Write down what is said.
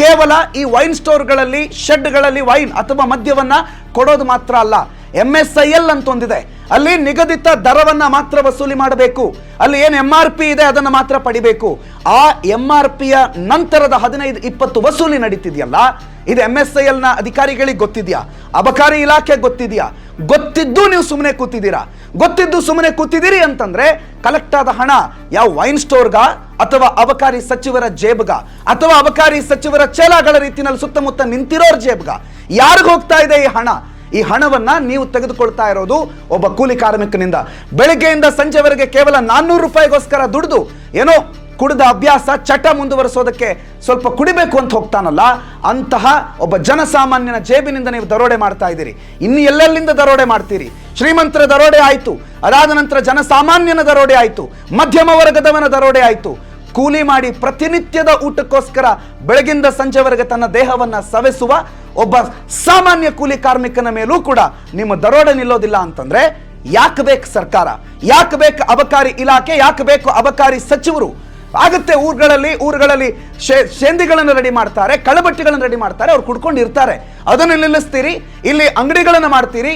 ಕೇವಲ ಈ wine ಸ್ಟೋರ್ಗಳಲ್ಲಿ ಶೆಡ್ಗಳಲ್ಲಿ wine ಅಥವಾ ಮದ್ಯವನ್ನ ಕೊಡೋದು ಮಾತ್ರ ಅಲ್ಲ. ಎಂ ಎಸ್ ಐ ಎಲ್ ಅಂತ ಒಂದಿದೆ. ಅಲ್ಲಿ ನಿಗದಿತ ದರವನ್ನ ಮಾತ್ರ ವಸೂಲಿ ಮಾಡಬೇಕು. ಅಲ್ಲಿ ಏನು ಎಂ ಆರ್ ಪಿ ಇದೆ, ಅದನ್ನು ಮಾತ್ರ ಪಡಿಬೇಕು. ಆ ಎಂ ಆರ್ ಪಿಯ ನಂತರದ ಹದಿನೈದು, ಇಪ್ಪತ್ತು ವಸೂಲಿ ನಡೀತಿದೆಯಲ್ಲ, ಇದು ಎಂ ಎಸ್ ಐ ಎಲ್ನ ಅಧಿಕಾರಿಗಳಿಗೆ ಗೊತ್ತಿದೆಯಾ? ಅಬಕಾರಿ ಇಲಾಖೆ ಗೊತ್ತಿದೆಯಾ? ಗೊತ್ತಿದ್ದು ನೀವು ಸುಮ್ಮನೆ ಕೂತಿದ್ದೀರಾ? ಗೊತ್ತಿದ್ದು ಸುಮ್ಮನೆ ಕೂತಿದ್ದೀರಿ ಅಂತಂದ್ರೆ ಕಲೆಕ್ಟ್ ಆದ ಹಣ ಯಾವ ವೈನ್ ಸ್ಟೋರ್ಗ ಅಥವಾ ಅಬಕಾರಿ ಸಚಿವರ ಜೇಬ್ಗ ಅಥವಾ ಅಬಕಾರಿ ಸಚಿವರ ಚೇಲಾಗಳ ರೀತಿಯಲ್ಲಿ ಸುತ್ತಮುತ್ತ ನಿಂತಿರೋರ್ ಜೇಬ್ಗ. ಯಾರಿಗ ಹೋಗ್ತಾ ಇದೆ ಈ ಹಣ? ಈ ಹಣವನ್ನ ನೀವು ತೆಗೆದುಕೊಳ್ತಾ ಇರೋದು ಒಬ್ಬ ಕೂಲಿ ಕಾರ್ಮಿಕನಿಂದ. ಬೆಳಗ್ಗೆಯಿಂದ ಸಂಜೆವರೆಗೆ ಕೇವಲ ನಾನ್ನೂರು ರೂಪಾಯಿಗೋಸ್ಕರ ದುಡಿದು ಏನೋ ಕುಡಿದ ಅಭ್ಯಾಸ, ಚಟ ಮುಂದುವರಿಸೋದಕ್ಕೆ ಸ್ವಲ್ಪ ಕುಡಿಬೇಕು ಅಂತ ಹೋಗ್ತಾನಲ್ಲ, ಅಂತಹ ಒಬ್ಬ ಜನಸಾಮಾನ್ಯನ ಜೇಬಿನಿಂದ ನೀವು ದರೋಡೆ ಮಾಡ್ತಾ ಇದ್ದೀರಿ. ಇನ್ನು ಎಲ್ಲೆಲ್ಲಿಂದ ದರೋಡೆ ಮಾಡ್ತೀರಿ? ಶ್ರೀಮಂತರ ದರೋಡೆ ಆಯಿತು, ಅದಾದ ನಂತರ ಜನಸಾಮಾನ್ಯನ ದರೋಡೆ ಆಯಿತು, ಮಧ್ಯಮ ವರ್ಗದವನ ದರೋಡೆ ಆಯ್ತು. ಕೂಲಿ ಮಾಡಿ ಪ್ರತಿನಿತ್ಯದ ಊಟಕ್ಕೋಸ್ಕರ ಬೆಳಗಿಂದ ಸಂಜೆವರೆಗೆ ತನ್ನ ದೇಹವನ್ನ ಸವೆಸುವ ಒಬ್ಬ ಸಾಮಾನ್ಯ ಕೂಲಿ ಕಾರ್ಮಿಕನ ಮೇಲೂ ಕೂಡ ನಿಮ್ಮ ದರೋಡೆ ನಿಲ್ಲೋದಿಲ್ಲ ಅಂತಂದ್ರೆ ಯಾಕೆ ಬೇಕು ಸರ್ಕಾರ? ಯಾಕೆ ಬೇಕು ಅಬಕಾರಿ ಇಲಾಖೆ? ಯಾಕೆ ಬೇಕು ಅಬಕಾರಿ ಸಚಿವರು? ಆಗುತ್ತೆ ಊರುಗಳಲ್ಲಿ ಊರುಗಳಲ್ಲಿ ಶೇಂದಿಗಳನ್ನು ರೆಡಿ ಮಾಡ್ತಾರೆ, ಕಳಬಟ್ಟಿಗಳನ್ನು ರೆಡಿ ಮಾಡ್ತಾರೆ, ಅವ್ರು ಕುಡ್ಕೊಂಡು ಇರ್ತಾರೆ ಅದನ್ನು ನಿಲ್ಲಿಸ್ತೀರಿ, ಇಲ್ಲಿ ಅಂಗಡಿಗಳನ್ನು ಮಾಡ್ತೀರಿ.